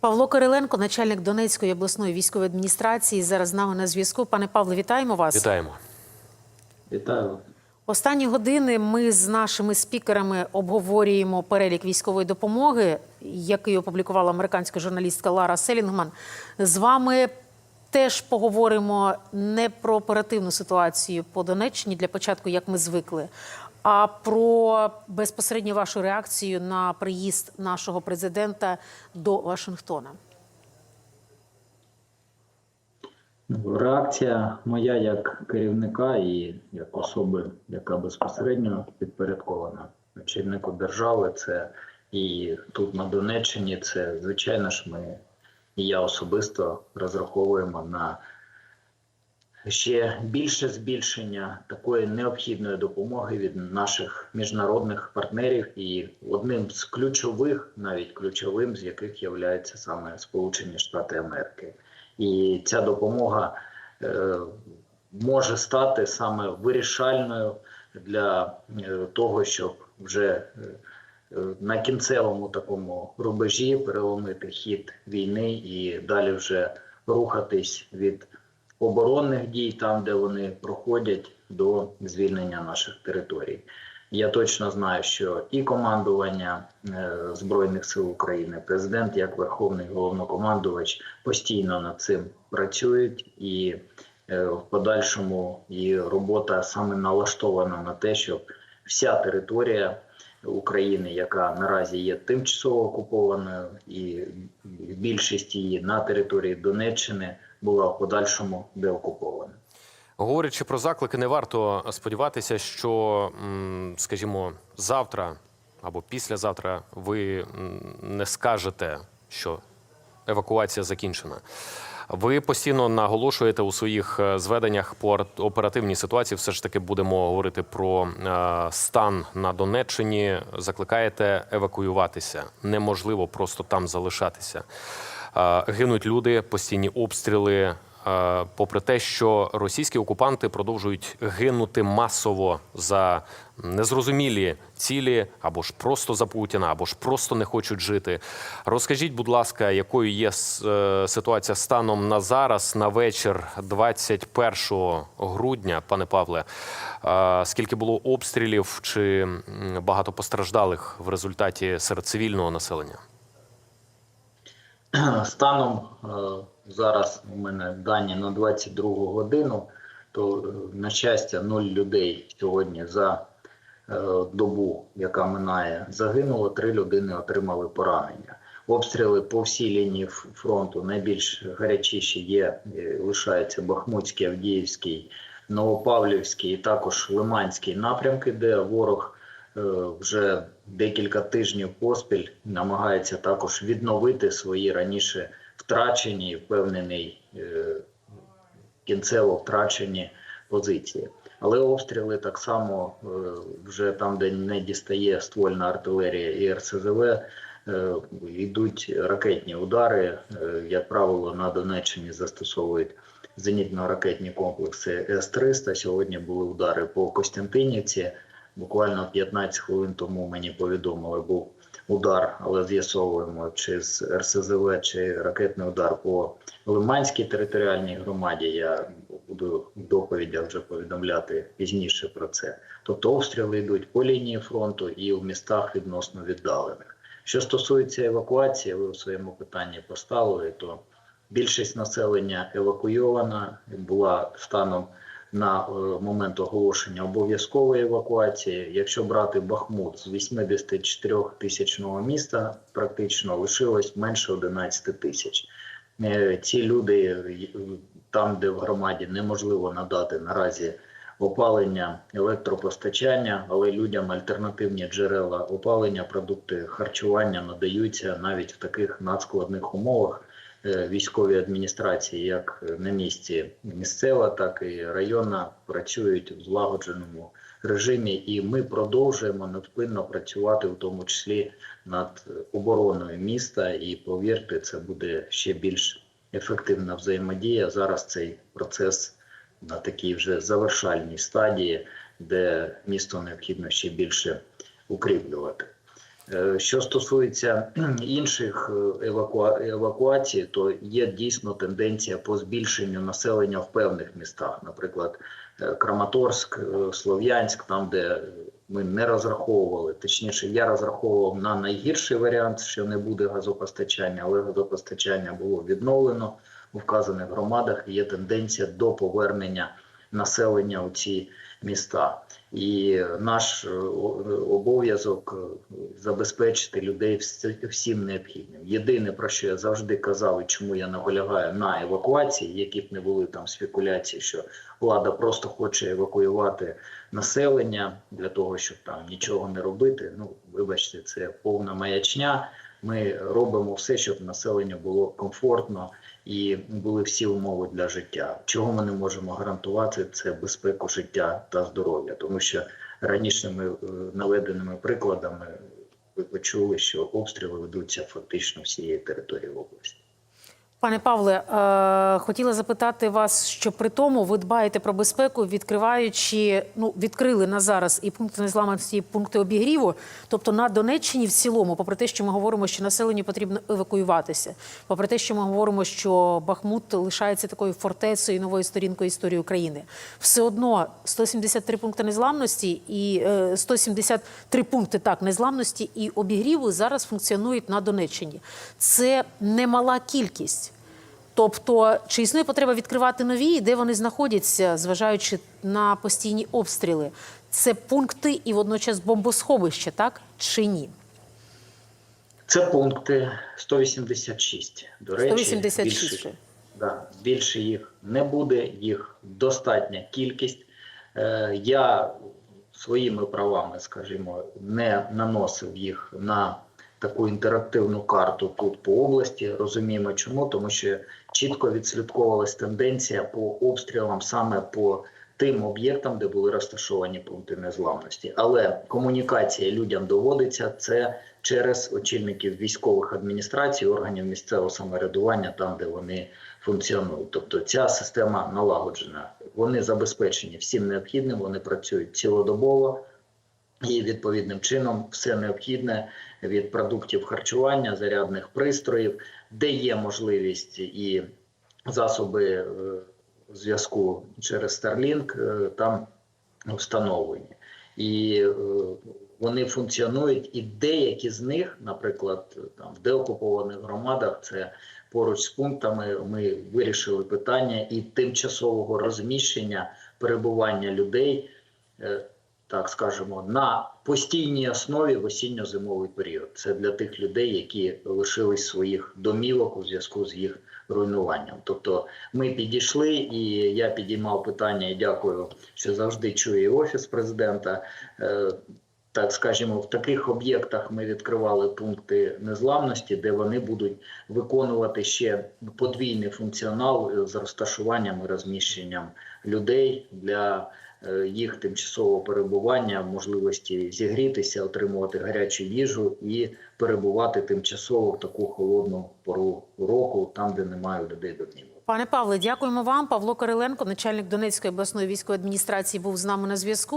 Павло Кириленко, начальник Донецької обласної військової адміністрації, зараз з нами на зв'язку. Пане Павло, вітаємо вас. Вітаємо. Вітаю. Останні години ми з нашими спікерами обговорюємо перелік військової допомоги, який опублікувала американська журналістка Лара Селінгман. З вами теж поговоримо не про оперативну ситуацію по Донеччині для початку, як ми звикли, а про безпосередньо вашу реакцію на приїзд нашого президента до Вашингтона. Ну, Реакція моя як керівника і як особи, яка безпосередньо підпорядкована очільнику держави, це і тут на Донеччині, це звичайно ж ми і я особисто розраховуємо на ще більше збільшення такої необхідної допомоги від наших міжнародних партнерів, і одним з ключових, навіть ключовим, з яких є саме Сполучені Штати Америки. І ця допомога е, може стати саме вирішальною для е, того, щоб вже е, на кінцевому такому рубежі переломити хід війни і далі вже рухатись від оборонних дій, там де вони проходять, до звільнення наших територій. Я точно знаю, що і командування е, збройних сил України, президент, як верховний головнокомандувач, постійно над цим працюють, і е, в подальшому і робота саме налаштована на те, щоб вся територія України, яка наразі є тимчасово окупованою, і більшість її на території Донеччини була в подальшому деокупована. Говорячи про заклики, не варто сподіватися, що, скажімо, завтра або післязавтра ви не скажете, що евакуація закінчена. Ви постійно наголошуєте у своїх е, зведеннях по оперативній ситуації. Все ж таки будемо говорити про е, стан на Донеччині. Закликаєте евакуюватися. Неможливо просто там залишатися. Гинуть люди, постійні обстріли. Попри те, що російські окупанти продовжують гинути масово за незрозумілі цілі, або ж просто за Путіна, або ж просто не хочуть жити. Розкажіть, будь ласка, якою є е, ситуація станом на зараз, на вечір 21 грудня, пане Павле? Скільки було обстрілів чи багато постраждалих в результаті серед цивільного населення? Станом е, зараз у мене дані на 22 годину, то е, на щастя, нуль людей сьогодні за е, добу, яка минає, загинуло. Три людини отримали поранення. Обстріли по всій лінії фронту найбільш гарячіші є, лишаються Бахмутський, Авдіївський, Новопавлівський і також Лиманський напрямки, де ворог вже декілька тижнів поспіль намагається також відновити свої раніше втрачені, впевнений, е, кінцево втрачені позиції. Але обстріли так само е, вже там, де не дістає ствольна артилерія і РСЗВ, е, йдуть ракетні удари. Е, Як правило, на Донеччині застосовують зенітно-ракетні комплекси С-300. Сьогодні були удари по Костянтинівці. Буквально 15 хвилин тому мені повідомили, був удар, але з'ясовуємо, чи з РСЗВ, чи ракетний удар по Лиманській територіальній громаді. Я буду в доповідях вже повідомляти пізніше про це. Тобто обстріли йдуть по лінії фронту і в містах відносно віддалених. Що стосується евакуації, ви у своєму питанні поставили, то більшість населення евакуйована була станом на е, момент оголошення обов'язкової евакуації. Якщо брати Бахмут з 84 тисячного міста, практично лишилось менше 11 тисяч. Е, Ці люди е, там, де в громаді неможливо надати наразі опалення, електропостачання, але людям альтернативні джерела опалення, продукти харчування надаються навіть в таких надскладних умовах. Е, Військові адміністрації, як на місці місцева, так і районна, працюють в злагодженому режимі, і ми продовжуємо невпинно працювати, в тому числі над обороною міста. І повірте, це буде ще більш ефективна взаємодія. Зараз цей процес на такій вже завершальній стадії, де місто необхідно ще більше укріплювати. Е, Що стосується інших е, евакуа... евакуацій, то є дійсно тенденція по збільшенню населення в певних містах, наприклад, е, Краматорськ, Слов'янськ, там, де ми не розраховували, точніше, я розраховував на найгірший варіант, що не буде газопостачання, але газопостачання було відновлено у вказаних громадах. Є тенденція до повернення населення у ці міста. І наш е, обов'язок е, забезпечити людей всім необхідним. Єдине про що я завжди казав, і чому я наполягаю на евакуації, які б не були там спекуляції, що влада просто хоче евакуювати населення для того, щоб там нічого не робити. Ну вибачте, це повна маячня. Ми робимо все, щоб населенню було комфортно і були всі умови для життя. Чого ми не можемо гарантувати, це безпеку життя та здоров'я, тому що ранішніми е, наведеними прикладами ви почули, що обстріли ведуться фактично всієї території області. Пане Павле, е, хотіла запитати вас, що при тому ви дбаєте про безпеку, відкриваючи, ну відкрили на зараз і пункти незламності, і пункти обігріву. Тобто на Донеччині в цілому, попри те, що ми говоримо, що населенню потрібно евакуюватися, попри те, що ми говоримо, що Бахмут лишається такою фортецею новою сторінкою історії України, все одно 173 пункти незламності і е, 173 пункти так незламності і обігріву зараз функціонують на Донеччині. Це немала кількість. Тобто, чи існує потреба відкривати нові, і де вони знаходяться, зважаючи на постійні обстріли? Це пункти і водночас бомбосховище, так чи ні? Це пункти 186. До речі, 186. більше, да, більше їх не буде, їх достатня кількість. Е, я своїми правами, скажімо, не наносив їх на таку інтерактивну карту тут по області. Розуміємо, чому, тому що чітко відслідковувалась тенденція по обстрілам саме по тим об'єктам, де були розташовані пункти незламності. Але комунікація людям доводиться це через очільників військових адміністрацій, органів місцевого самоврядування, там де вони функціонують. Тобто ця система налагоджена. Вони забезпечені всім необхідним, вони працюють цілодобово. І відповідним чином все необхідне від продуктів харчування, зарядних пристроїв, де є можливість і засоби е, зв'язку через Starlink, е, там встановлені. І е, вони функціонують, і деякі з них, наприклад, там в деокупованих громадах, це поруч з пунктами, ми вирішили питання і тимчасового розміщення перебування людей. Так скажемо, на постійній основі в осінньо-зимовий період. Це для тих людей, які лишились своїх домівок у зв'язку з їх руйнуванням. Тобто ми підійшли, і я підіймав питання, і дякую, що завжди чує офіс президента. Е, Так скажімо, в таких об'єктах ми відкривали пункти незламності, де вони будуть виконувати ще подвійний функціонал з розташуванням і розміщенням людей для їх тимчасового перебування, можливості зігрітися, отримувати гарячу їжу і перебувати тимчасово в таку холодну пору року, там де немає людей до днів. Пане Павле, дякуємо вам. Павло Кириленко, начальник Донецької обласної військової адміністрації, був з нами на зв'язку.